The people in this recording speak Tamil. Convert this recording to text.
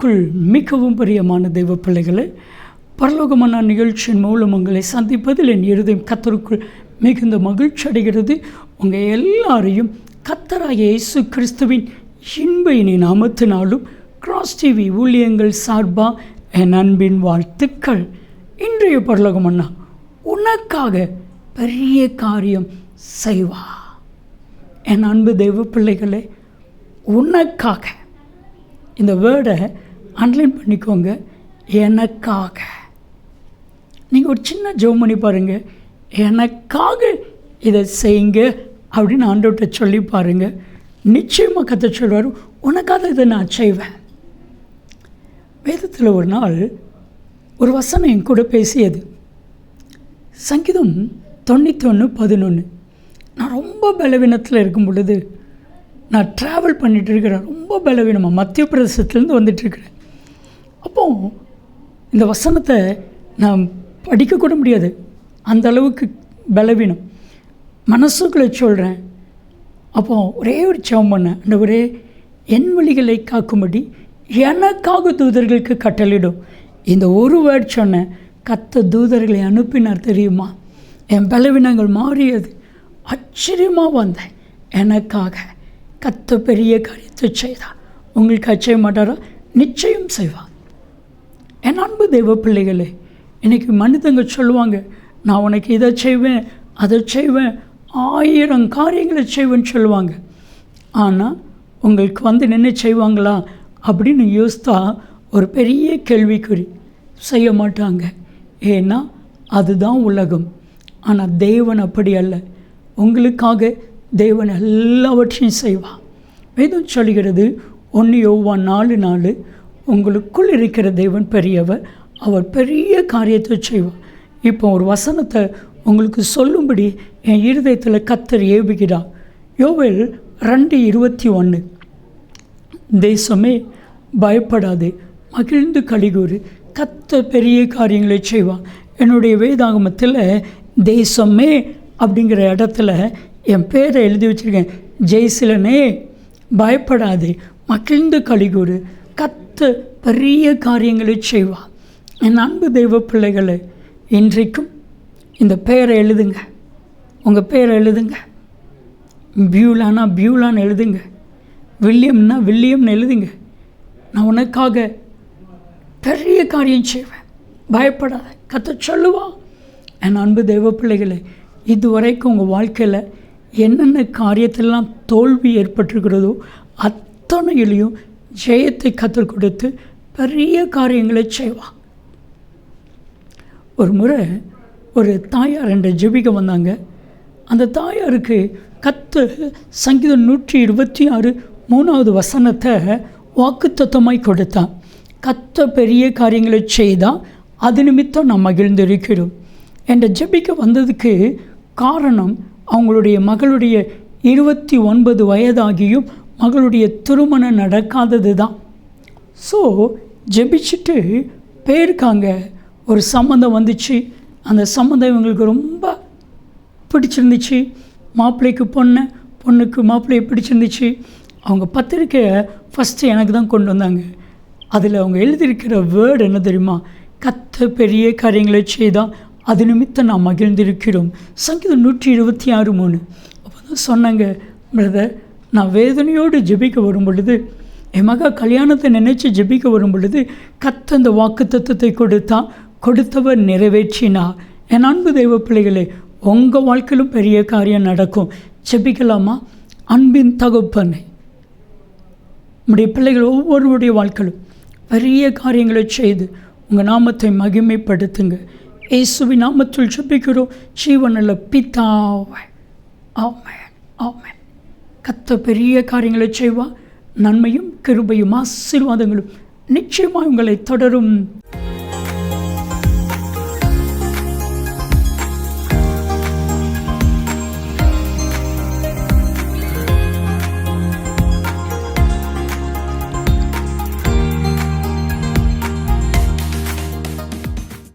கிறிஸ்துவுக்குள் மிகவும் பிரியமான தெய்வ பிள்ளைகளை பரலோகமான நிகழ்ச்சியின் மூலம் உங்களை சந்திப்பதில் என் இருதயம் கத்தருக்குள் மிகுந்த மகிழ்ச்சி அடைகிறது. உங்கள் எல்லாரையும் கத்தராய இயேசு கிறிஸ்துவின் இன்ப இனி நாமத்தினாலும் கிராஸ் டிவி ஊழியங்கள் சார்பாக என் அன்பின் வாழ்த்துக்கள். இன்றைய பரலோகமன்னா உனக்காக பெரிய காரியம் செய்வா. என் அன்பு தெய்வ பிள்ளைகளே உனக்காக. இந்த வேர்டை அன்லைன் பண்ணிக்கோங்க. எனக்காக. நீங்கள் ஒரு சின்ன ஜெபம் பண்ணி பாருங்கள் எனக்காக இதை செய்யுங்க அப்படின்னு ஆண்டோட்ட சொல்லி பாருங்கள் நிச்சயமாக கற்று சொல்வார் உனக்காக இதை நான் செய்வேன். வேதத்தில் ஒரு நாள் ஒரு வசனம் என் கூட பேசியது. சங்கீதம் தொண்ணூத்தொன்று பதினொன்று நான் ரொம்ப பலவீனத்தில் இருக்கும் பொழுது நான் ட்ராவல் பண்ணிகிட்டு இருக்கிறேன். ரொம்ப பலவீனமாக மத்திய பிரதேசத்துலேருந்து வந்துட்டுருக்கிறேன் அப்போது இந்த வசனத்தை நான் படிக்கக்கூட முடியாது. அந்த அளவுக்கு பலவீனம். மனசுக்குள்ளே சொல்கிறேன் அப்போ ஒரே ஒரு சவம் பண்ணேன் அந்த ஒரே என் வழிகளை காக்கும்படி எனக்காக தூதர்களுக்கு கட்டளிடும் இந்த ஒரு வேர்ட் சொன்னேன் கத்த தூதர்களை அனுப்பினார் தெரியுமா? என் பலவீனங்கள் மாறியது. ஆச்சரியமாக வந்தேன். எனக்காக கத்த பெரிய காரியத்தை செய்தார். உங்களுக்கு செய்ய மாட்டாரா? நிச்சயம் செய்வார். என் அன்பு தெய்வ பிள்ளைகளே இன்றைக்கி மனிதங்க சொல்லுவாங்க நான் உனக்கு இதை செய்வேன் அதை செய்வேன் ஆயிரம் காரியங்களை செய்வேன்னு சொல்லுவாங்க. ஆனால் உங்களுக்கு வந்து நின்று செய்வாங்களா? அப்படின்னு யோசித்தா ஒரு பெரிய கேள்விக்குறி செய்ய மாட்டாங்க. ஏன்னா அதுதான் உலகம். ஆனால் தேவன் அப்படி அல்ல. உங்களுக்காக தேவன் எல்லாவற்றையும் செய்வான் வேதம் சொல்கிறது ஒன்று யோவான் நாலு நாலு உங்களுக்குள் இருக்கிற தேவன் பெரியவர் அவர் பெரிய காரியத்தை செய்வார். இப்போ ஒரு வசனத்தை உங்களுக்கு சொல்லும்படி என் இருதயத்தில் கத்தர் ஏவுகிறார். யோவேல் ரெண்டு இருபத்தி ஒன்று தேசமே பயப்படாது மகிழ்ந்து கழிகூறு கத்த பெரிய காரியங்களை செய்வான் என்னுடைய வேதாகமத்தில் தேசமே அப்படிங்கிற இடத்துல என் பேரை எழுதி வச்சுருக்கேன். ஜெய்சிலனே பயப்படாதே மகிழ்ந்து கழிகூறு கத்த பெரிய காரியங்களை செய்வார். என் அன்பு தெய்வ பிள்ளைகளை இன்றைக்கும் இந்த பெயரை எழுதுங்க. உங்கள் பெயரை எழுதுங்க. பியூலானா பியூலான்னு எழுதுங்க. வில்லியம்னா வில்லியம்னு எழுதுங்க. நான் உனக்காக பெரிய காரியம் செய்வேன். பயப்படாத கத்த சொல்லுவான் என் அன்பு தெய்வ பிள்ளைகளை இதுவரைக்கும் உங்கள் வாழ்க்கையில் என்னென்ன காரியத்திலலாம் தோல்வி ஏற்பட்டிருக்கிறதோ அத்தனையிலையும் ஜெயத்தை கற்றுக் கொடுத்து பெரிய காரியங்களை செய்வான் ஒரு முறை ஒரு தாயார் என்ற ஜெபிக்க வந்தாங்க. அந்த தாயாருக்கு கத்து சங்கீதம் நூற்றி இருபத்தி ஆறு மூணாவது வசனத்தை வாக்குத்தத்தமாய் கொடுத்தான். கத்த பெரிய காரியங்களை செய்தால் அது நிமித்தம் நாம் மகிழ்ந்திருக்கிறோம். என்ற ஜெபிக்க வந்ததுக்கு காரணம் அவங்களுடைய மகளுடைய இருபத்தி ஒன்பது வயதாகியும் மகளுடைய திருமணம் நடக்காதது தான் ஸோ ஜெபிச்சுட்டு போயிருக்காங்க. ஒரு சம்மந்தம் வந்துச்சு. அந்த சம்மந்தம் இவங்களுக்கு ரொம்ப பிடிச்சிருந்துச்சு. மாப்பிள்ளைக்கு பொண்ணு பொண்ணுக்கு மாப்பிள்ளையை பிடிச்சிருந்துச்சு. அவங்க பத்திரிக்கையை ஃபஸ்ட்டு எனக்கு தான் கொண்டு வந்தாங்க. அதில் அவங்க எழுதியிருக்கிற வேர்டு என்ன தெரியுமா? கத்த பெரிய காரியங்களை செய்தால் அது நிமித்தம் நாம் மகிழ்ந்திருக்கிறோம். சங்கீதம் நூற்றி இருபத்தி ஆறு மூணு. அப்போ தான் சொன்னாங்க பிரதர் நான் வேதனையோடு ஜெபிக்க வரும் பொழுது என் மகா கல்யாணத்தை நினைச்சு ஜெபிக்க வரும் பொழுது கத்த அந்த வாக்கு தத்துவத்தை கொடுத்தான் கொடுத்தவர் நிறைவேற்றினா. என் அன்பு தெய்வ பிள்ளைகளே உங்கள் வாழ்க்கையிலும் பெரிய காரியம் நடக்கும். ஜெபிக்கலாமா? அன்பின் தகுப்பனை. நம்முடைய பிள்ளைகள் ஒவ்வொருவருடைய வாழ்க்கையிலும் பெரிய காரியங்களை செய்து உங்கள் நாமத்தை மகிமைப்படுத்துங்க. இயேசுவி நாமத்தில் ஜெபிக்கிறோம். ஜீவனில் பித்தாவை ஆமே ஆமே கத்த பெரிய காரியங்களை செய்வா நன்மையும் கிருபையும் ஆசீர்வாதங்களும் நிச்சயமாக உங்களை தொடரும்.